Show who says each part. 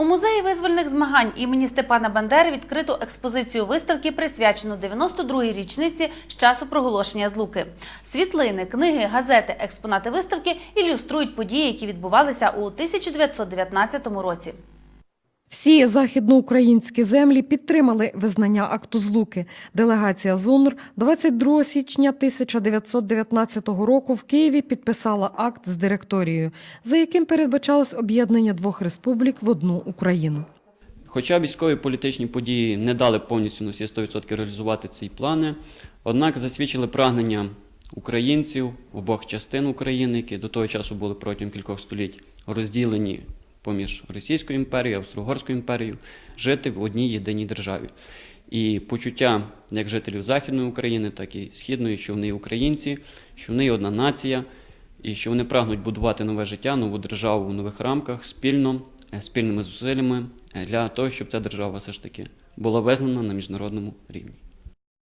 Speaker 1: У музеї визвольних змагань імені Степана Бандери відкрито експозицію виставки, присвячену 92-й річниці з часу проголошення злуки. Світлини, книги, газети, експонати виставки ілюструють події, які відбувалися у 1919 році.
Speaker 2: Всі західноукраїнські землі підтримали визнання акту злуки. Делегація ЗУНР 22 січня 1919 року в Києві підписала акт з директорією, за яким передбачалось об'єднання двох республік в одну Україну.
Speaker 3: Хоча військові політичні події не дали повністю на всі 100% реалізувати ці плани, однак засвідчили прагнення українців обох частин України, які до того часу були протягом кількох століть розділені поміж Російською імперією, Австро-Угорською імперією, жити в одній єдиній державі. І почуття як жителів Західної України, так і Східної, що вони українці, що вони одна нація, і що вони прагнуть будувати нове життя, нову державу в нових рамках спільно, е, спільними зусиллями е, для того, щоб ця держава все ж таки була визнана на міжнародному рівні.